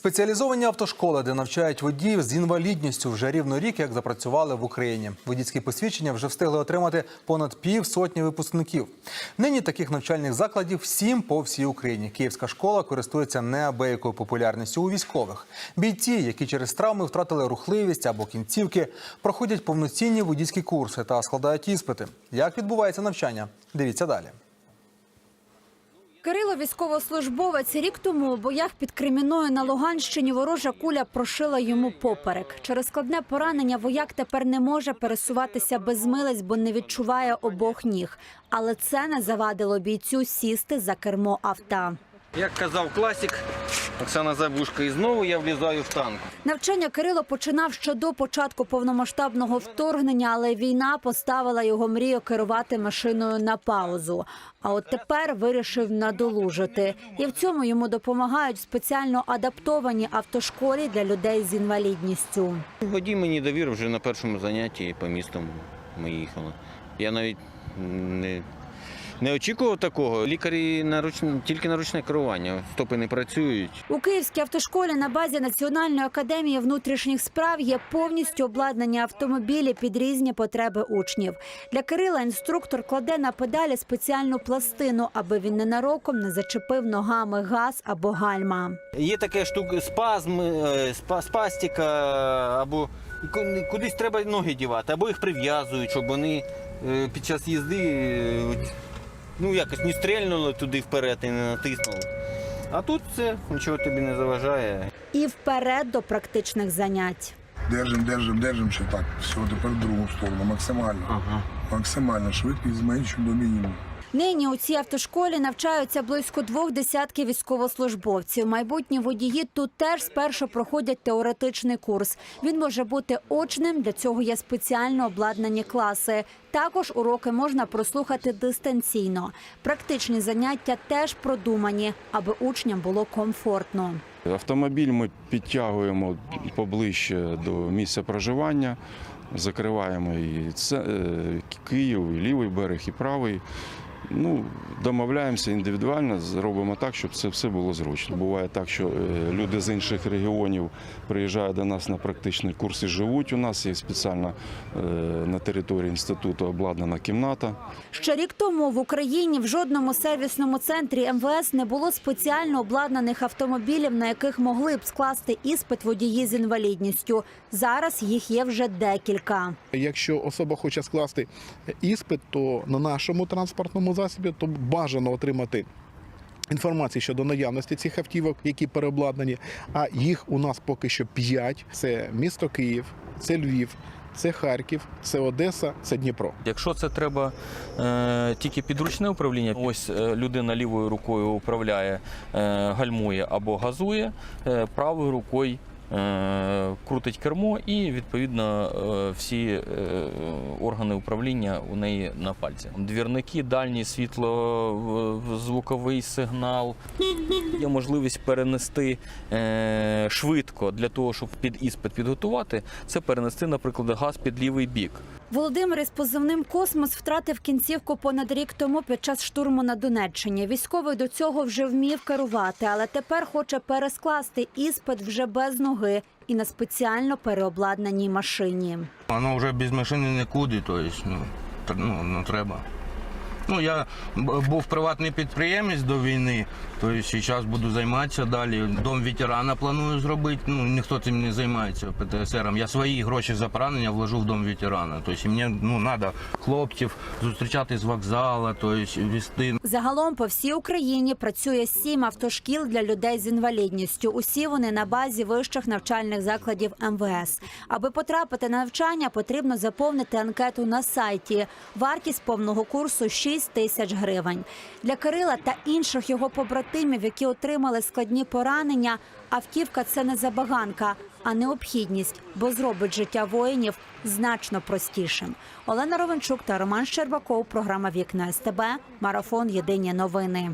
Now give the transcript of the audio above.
Спеціалізовані автошколи, де навчають водіїв з інвалідністю, вже рівно рік, як запрацювали в Україні. Водійські посвідчення вже встигли отримати понад пів сотні випускників. Нині таких навчальних закладів сім по всій Україні. Київська школа користується неабиякою популярністю у військових. Бійці, які через травми втратили рухливість або кінцівки, проходять повноцінні водійські курси та складають іспити. Як відбувається навчання? Дивіться далі. Кирило військовослужбовець рік тому у боях під Креміною на Луганщині ворожа куля прошила йому поперек. Через складне поранення вояк тепер не може пересуватися без милець, бо не відчуває обох ніг. Але це не завадило бійцю сісти за кермо авто. Як казав класик Оксана Забушка, і знову я влізаю в танк. Навчання Кирило починав ще до початку повномасштабного вторгнення, але війна поставила його мрію керувати машиною на паузу. А от тепер вирішив надолужити. І в цьому йому допомагають спеціально адаптовані автошколі для людей з інвалідністю. Водій мені довірив вже на першому занятті по місту ми їхали. Я навіть не, не очікував такого. Лікарі на тільки на ручне керування, стопи не працюють. У Київській автошколі на базі Національної академії внутрішніх справ є повністю обладнані автомобілі під різні потреби учнів. Для Кирила інструктор кладе на педалі спеціальну пластину, аби він ненароком не зачепив ногами газ або гальма. Є таке штука спазм, е, спастика, або ку- кудись треба ноги дівати, або їх прив'язують, щоб вони е, під час їзди е, ну, якось не стрельнули туди вперед і не натиснули. А тут все, нічого тобі не заважає. І вперед до практичних занять. Держим, держим, держим ще так. Все, тепер в другу сторону. Максимально. Ага. Максимально швидкість зменшуємо до мінімуму. Нині у цій автошколі навчаються близько двох десятків військовослужбовців. Майбутні водії тут теж спершу проходять теоретичний курс. Він може бути очним. Для цього є спеціально обладнані класи. Також уроки можна прослухати дистанційно. Практичні заняття теж продумані, аби учням було комфортно. Автомобіль ми підтягуємо поближче до місця проживання, закриваємо і е, Київ, і лівий берег, і правий. Ну, домовляємося індивідуально, робимо так, щоб це все було зручно. Буває так, що е, люди з інших регіонів приїжджають до нас на практичний курс і живуть. У нас є спеціально е, на території інституту обладнана кімната. Ще рік тому в Україні в жодному сервісному центрі МВС не було спеціально обладнаних автомобілів, на яких могли б скласти іспит водії з інвалідністю. Зараз їх є вже декілька. Якщо особа хоче скласти іспит, то на нашому транспортному засобі то бажано отримати інформацію щодо наявності цих автівок, які переобладнані. А їх у нас поки що п'ять: це місто Київ, це Львів, це Харків, це Одеса, це Дніпро. Якщо це треба е, тільки підручне управління, ось е, людина лівою рукою управляє, е, гальмує або газує, е, правою рукою крутить кермо і відповідно е, всі е, органи управління у неї на пальці. Двірники, дальній світло, звуковий сигнал. Є можливість перенести е, швидко для того, щоб під іспит підготувати, це перенести, наприклад, газ під лівий бік. Володимир із позивним Космос втратив кінцівку понад рік тому під час штурму на Донеччині. Військовий до цього вже вмів керувати, але тепер хоче перескласти іспит вже без ноги і на спеціально переобладнаній машині. Воно вже без машини нікуди, то есть, ну, ну, ну треба. Ну, я був приватний підприємець до війни, то зараз буду займатися далі. Дом ветерана планую зробити. Ну, ніхто цим не займається ПТСРом. Я свої гроші за поранення вложу в дом ветерана. Тобто мені ну, треба хлопців зустрічати з вокзалу, тобто вести Загалом по всій Україні працює сім автошкіл для людей з інвалідністю. Усі вони на базі вищих навчальних закладів МВС. Аби потрапити на навчання, потрібно заповнити анкету на сайті. Вартість повного курсу 6 тисяч гривень. Для Кирила та інших його побратимів, які отримали складні поранення, автівка це не забаганка, а необхідність, бо зробить життя воїнів значно простішим. Олена Ровенчук та Роман Щербаков. Програма Вікна СТБ. Марафон Єдині новини.